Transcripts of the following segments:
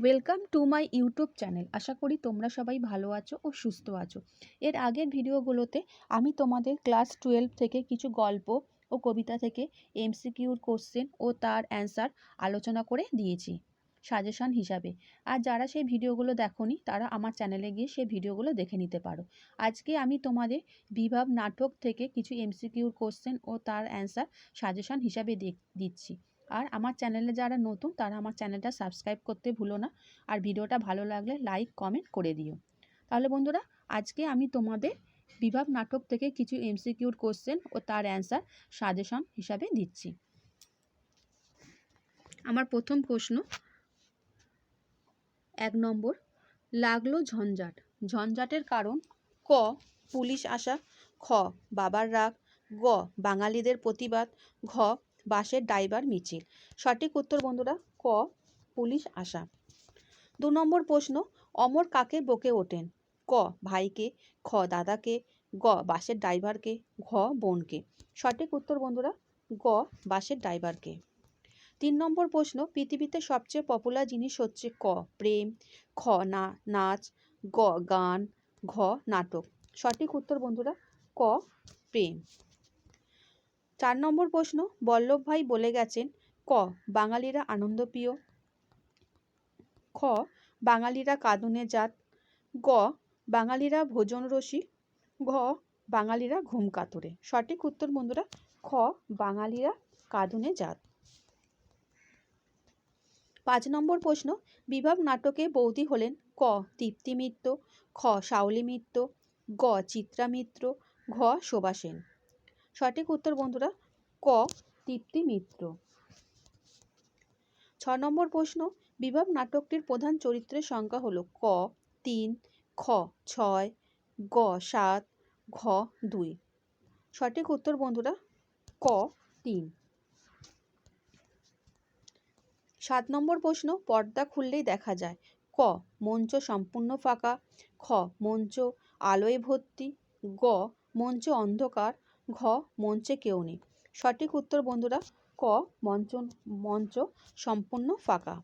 Welcome to my YouTube channel আশা করি তোমরা সবাই ভালো আছো ও সুস্থ আছো। এর আগের ভিডিওগুলোতে আমি তোমাদের ক্লাস টুয়েলভ থেকে কিছু গল্প ও কবিতা থেকে এমসিকিউর কোশ্চেন ও তার অ্যান্সার আলোচনা করে দিয়েছি সাজেশন হিসাবে। আর যারা সেই ভিডিওগুলো দেখোনি, তারা আমার চ্যানেলে গিয়ে সেই ভিডিওগুলো দেখে নিতে পারো। আজকে আমি তোমাদের বিভাব নাটক থেকে কিছু এমসিকিউর কোশ্চেন ও তার অ্যান্সার সাজেশন হিসাবে দিচ্ছি। আর আমার চ্যানেলে যারা নতুন, তারা আমার চ্যানেলটা সাবস্ক্রাইব করতে ভুলো না। আর ভিডিওটা ভালো লাগলে লাইক, কমেন্ট করে দিও। তাহলে বন্ধুরা, আজকে আমি তোমাদের বিভাগ নাটক থেকে কিছু এমসিকিউর কোশ্চেন ও তার অ্যান্সার সাজেশন হিসাবে দিচ্ছি। আমার প্রথম প্রশ্ন, এক নম্বর, লাগল ঝঞ্ঝাট। ঝঞ্ঝাটের কারণ ক, পুলিশ আসা, খ, বাবার রাগ, গ, বাঙালিদের প্রতিবাদ, ঘ বাসের ড্রাইভার মিছিল। সঠিক উত্তর বন্ধুরা, ক, পুলিশ আসা। দু নম্বর প্রশ্ন, অমর কাকে বকে ওঠেন? ক, ভাইকে, খ, দাদাকে, গ, বাসের ড্রাইভারকে, ঘ, বোনকে। সঠিক উত্তর বন্ধুরা, গ, বাসের ড্রাইভারকে। তিন নম্বর প্রশ্ন, পৃথিবীতে সবচেয়ে পপুলার জিনিস হচ্ছে ক, প্রেম, খ, না, নাচ, গ, গান, ঘ, নাটক। সঠিক উত্তর বন্ধুরা, ক, প্রেম। চার নম্বর প্রশ্ন বল্লভভাই বলে গেছেন, ক, বাঙালিরা আনন্দপ্রিয় খ, বাঙালিরা কাঁদুনে জাত। গ, বাঙালিরা ভোজন রসিক ঘ, বাঙালিরা ঘুম কাতরে। সঠিক উত্তর বন্ধুরা, খ, বাঙালিরা কাঁদুনে জাত। পাঁচ নম্বর প্রশ্ন বিভাগ নাটকে বৌদি হলেন। ক, তৃপ্তি মিত্র। খ, শাওলি মিত্র। গ, চিত্রা মিত্র। ঘ, শোভা সেন। সঠিক উত্তর বন্ধুরা, ক, তৃপ্তি মিত্র। ছ নম্বর প্রশ্ন, বিভাব নাটকটির প্রধান চরিত্রের সংখ্যা হলো ক, তিন, খ, ছয়, গ, সাত, ঘ, দুই। সঠিক উত্তর বন্ধুরা, ক, তিন। সাত নম্বর প্রশ্ন, পর্দা খুললেই দেখা যায়। ক, মঞ্চ সম্পূর্ণ ফাঁকা। খ, মঞ্চ আলোয় ভর্তি। গ, মঞ্চ অন্ধকার। ঘ, মঞ্চে কেউ নেই। সঠিক উত্তর বন্ধুরা, ক, মঞ্চ মঞ্চ সম্পূর্ণ ফাঁকা।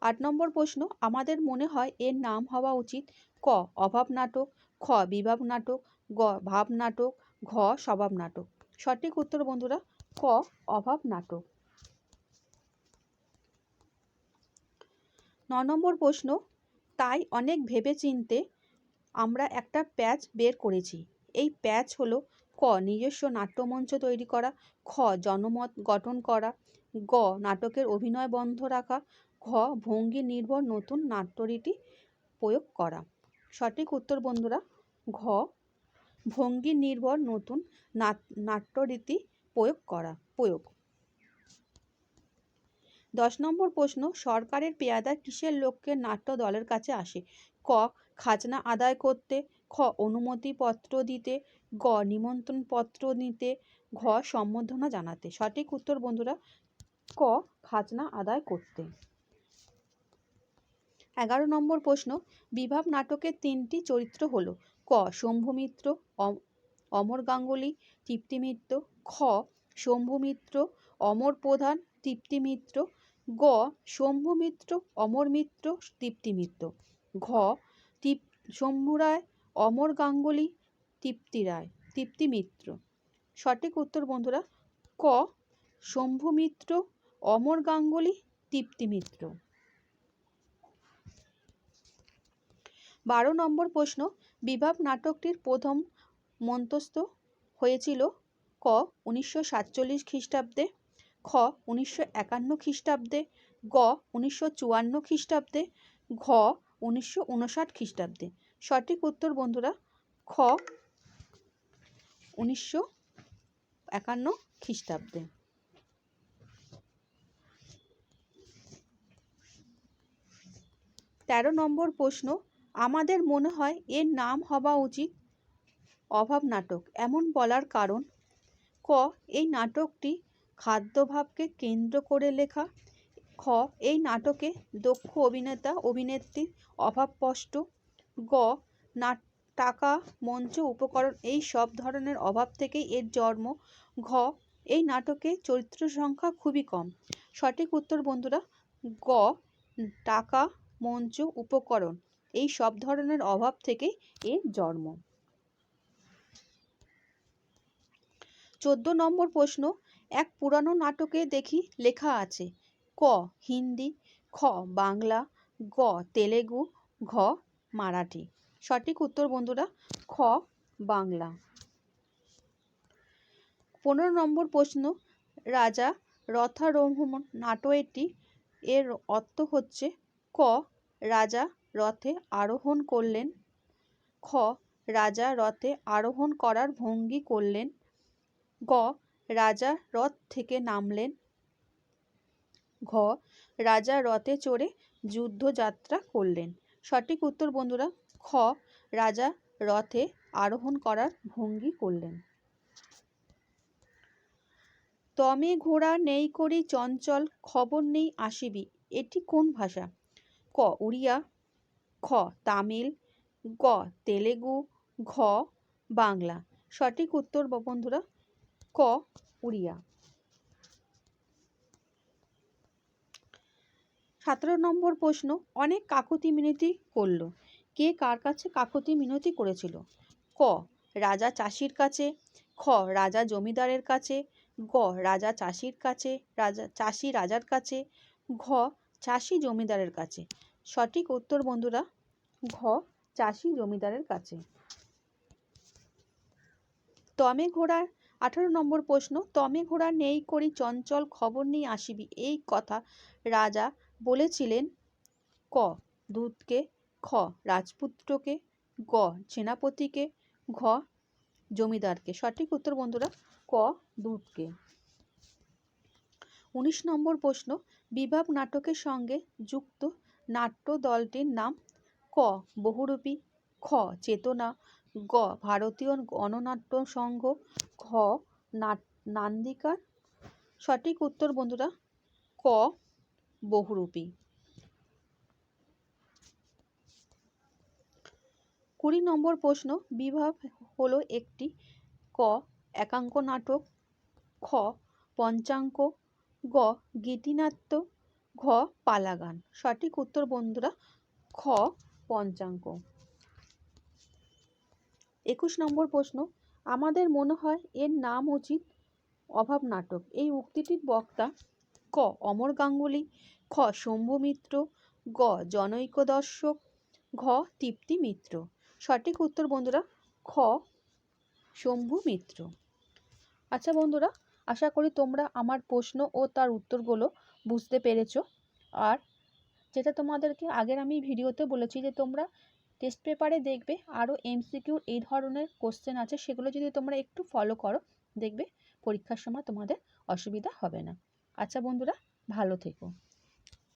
আট নম্বর প্রশ্ন, আমাদের মনে হয় এর নাম হওয়া উচিত ক, অভাব নাটক, খ, বিভাব নাটক, গ, ভাব নাটক, ঘ, স্বভাব নাটক। সঠিক উত্তর বন্ধুরা, ক, অভাব নাটক। ন নম্বর প্রশ্ন, তাই অনেক ভেবে চিনতে আমরা একটা প্যাচ বের করেছি। এই প্যাচ হলো ক, নিজস্ব নাট্যমঞ্চ তৈরি করা, খ, জনমত গঠন করা, গ, নাটকের অভিনয় বন্ধ রাখা, ঘ, ভঙ্গি নির্ভর নতুন নাট্যরীতি প্রয়োগ করা। সঠিক উত্তর বন্ধুরা, ঘ, ভঙ্গি নির্ভর নতুন নাট্যরীতি প্রয়োগ করা, প্রয়োগ। দশ নম্বর প্রশ্ন, সরকারের পেয়াদা কিসের লক্ষ্যে নাট্য দলের কাছে আসে? ক খাজনা আদায় করতে, খ অনুমতিপত্র দিতে, গ নিমন্ত্রণপত্র নিতে, ঘ সম্বর্ধনা জানাতে। সঠিক উত্তর বন্ধুরা, ক খাজনা আদায় করতে। এগারো নম্বর প্রশ্ন, বিভাব নাটকের তিনটি চরিত্র হল, ক শম্ভু মিত্র অমর গাঙ্গুলি তৃপ্তি মিত্র খ শম্ভু মিত্র অমর প্রধান তৃপ্তি মিত্র গ শম্ভু মিত্র অমর মিত্র তৃপ্তি মিত্র ঘ শম্ভু রায়, অমর গাঙ্গুলি, তৃপ্তি রায়, তৃপ্তি মিত্র। সঠিক উত্তর বন্ধুরা, ক, শম্ভু মিত্র, অমর গাঙ্গুলি, তৃপ্তি মিত্র। বারো নম্বর প্রশ্ন, বিভাব নাটকটির প্রথম মন্তস্থ হয়েছিল ক, উনিশশো সাতচল্লিশ খ্রিস্টাব্দে, খ, উনিশশো একান্ন খ্রিস্টাব্দে, গ, উনিশশো চুয়ান্ন খ্রিস্টাব্দে, ঘ, উনিশশো উনষাট খ্রিস্টাব্দে। সঠিক উত্তর বন্ধুরা, খ উনিশশো একান্ন খ্রিস্টাব্দে। তেরো নম্বর প্রশ্ন, আমাদের মনে হয় এর নাম হওয়া উচিত অভাব নাটক, এমন বলার কারণ? ক, এই নাটকটি খাদ্যভাবকে কেন্দ্র করে লেখা। খ, এই নাটকে দক্ষ অভিনেতা, অভিনেত্রীর অভাব স্পষ্ট। গ না টাকা, মঞ্চ, উপকরণ এই সব ধরনের অভাব থেকেই এর জন্ম। ঘ, এই নাটকে চরিত্র সংখ্যা খুবই কম। সঠিক উত্তর বন্ধুরা, গ, টাকা, মঞ্চ, উপকরণ এই সব ধরনের অভাব থেকেই এর জন্ম। চোদ্দ নম্বর প্রশ্ন, এক পুরানো নাটকে দেখি লেখা আছে, ক, হিন্দি, খ, বাংলা, গ, তেলেগু, ঘ মারাঠি। সঠিক উত্তর বন্ধুরা, খ, বাংলা। পনেরো নম্বর প্রশ্ন, রাজা রথারোহণ নাটকটি এর অর্থ হচ্ছে, ক, রাজা রথে আরোহণ করলেন, খ, রাজা রথে আরোহণ করার ভঙ্গি করলেন, গ, রাজা রথ থেকে নামলেন, ঘ, রাজা রথে চড়ে যুদ্ধযাত্রা করলেন। সঠিক উত্তর বন্ধুরা, খ, রাজা রথে আরোহণ করার ভঙ্গি করলেন। তমে ঘোড়া নেই করি চঞ্চল, খবর নেই আসিবি, এটি কোন ভাষা? ক, উড়িয়া, খ, তামিল, গ, তেলেগু, ঘ, বাংলা। সঠিক উত্তর বন্ধুরা, ক, উড়িয়া। সতেরো নম্বর প্রশ্ন, অনেক কাকুতি মিনতি করল। কে কার কাছে কাকুতি মিনতি করেছিল? ক, রাজা চাষির কাছে, খ, রাজা জমিদারের কাছে, গ, রাজা চাষির কাছে, রাজা, চাষি রাজার কাছে, ঘ, চাষি জমিদারের কাছে। সঠিক উত্তর বন্ধুরা, ঘ, চাষি জমিদারের কাছে। তমে ঘোড়ার, আঠারো নম্বর প্রশ্ন, তমে ঘোড়া নেই করি চঞ্চল খবর নিয়ে আসিবি। এই কথা রাজা বলেছিলেন, ক, দূতকে, খ, রাজপুত্রকে, গ, সেনাপতিকে, ঘ, জমিদারকে। সঠিক উত্তর বন্ধুরা, ক, দূতকে। উনিশ নম্বর প্রশ্ন বিভাব নাটকের সঙ্গে যুক্ত নাট্য দলটির নাম ক, বহুরূপী, খ, চেতনা, গ, ভারতীয় গণনাট্য সংঘ, ঘ, নাট- নান্দিকা সঠিক উত্তর বন্ধুরা, ক বহুরূপী। কুড়ি নম্বর প্রশ্ন বিভাব হলো একটি ক, একাঙ্ক নাটক, খ, পঞ্চাঙ্ক, গ, গীতিনাট্য, ঘ, পালাগান। সঠিক উত্তর বন্ধুরা, খ, পঞ্চাঙ্ক। একুশ নম্বর প্রশ্ন, আমাদের মনে হয় এর নাম উচিত অভাব নাটক। এই উক্তিটির বক্তা ক, অমর গাঙ্গুলি, খ, শম্ভু মিত্র, গ, জনৈক দর্শক, ঘ, তৃপ্তি মিত্র। সঠিক উত্তর বন্ধুরা, খ, শম্ভু মিত্র। আচ্ছা বন্ধুরা, আশা করি তোমরা আমার প্রশ্ন ও তার উত্তরগুলো বুঝতে পেরেছ। আর যেটা তোমাদেরকে আগের আমি ভিডিওতে বলেছি যে তোমরা টেস্ট পেপারে দেখবে, আরও এমসিকিউ এই ধরনের কোশ্চেন আছে, সেগুলো যদি তোমরা একটু ফলো করো, দেখবে পরীক্ষার সময় তোমাদের অসুবিধা হবে না। আচ্ছা বন্ধুরা ভালো থেকো।